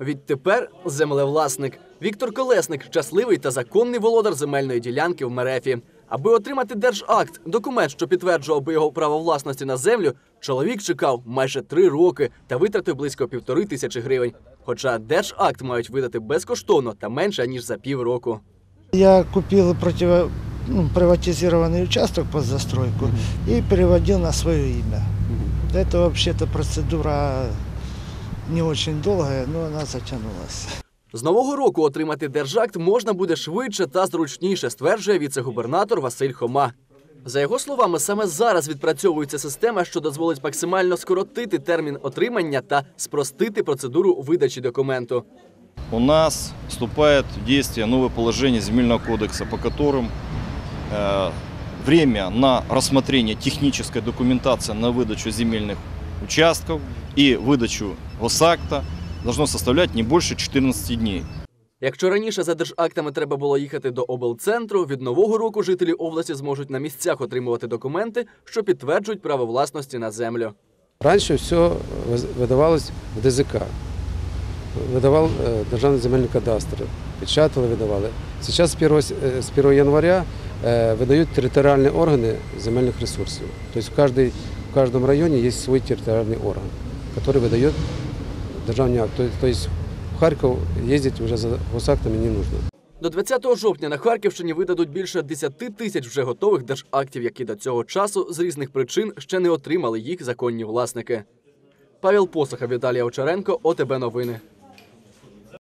Відтепер землевласник Віктор Колесник щасливий та законний володар земельної ділянки в Мерефі. Аби отримати держакт, документ, що підтверджував би його право власності на землю, чоловік чекав майже три роки та витратив близько півтори тисячі гривень. Хоча держакт мають видати безкоштовно та менше ніж за півроку. Я купил противо, ну, приватизированный участок под застройку и переводил на свое имя. Это вообще-то процедура не очень долгая, но она затянулась. З нового року отримати держакт можна буде швидше та зручніше, стверджує віце-губернатор Василь Хома. За його словами, саме зараз відпрацьовується система, що дозволить максимально скоротити термін отримання та спростити процедуру видачі документу. у нас вступает в действие новое положение Земельного кодекса, по которым э, время на рассмотрение технической документации на выдачу земельных участков и выдачу госакта должно составлять не больше 14 дней. Якщо раніше за держактами треба було їхати до облцентру, від нового року жителі області зможуть на місцях отримувати документи, що підтверджують право власності на землю. Раньше все выдавалось в ДЗК. Выдавал э, Державный земельный кадастр. Печатали, выдавали. Сейчас с 1, с- э, с 1 января э, выдают территориальные органы земельных ресурсов. То есть в, каждой, в каждом районе есть свой территориальный орган, который выдает державный акт. То, есть- то есть в Харьков ездить уже за госактами не нужно. До 20 жовтня на Харківщині видадуть більше 10 тисяч вже готових держактів, які до цього часу з різних причин ще не отримали їх законні власники. Павел Посоха, Віталій Овчаренко, ОТБ Новини.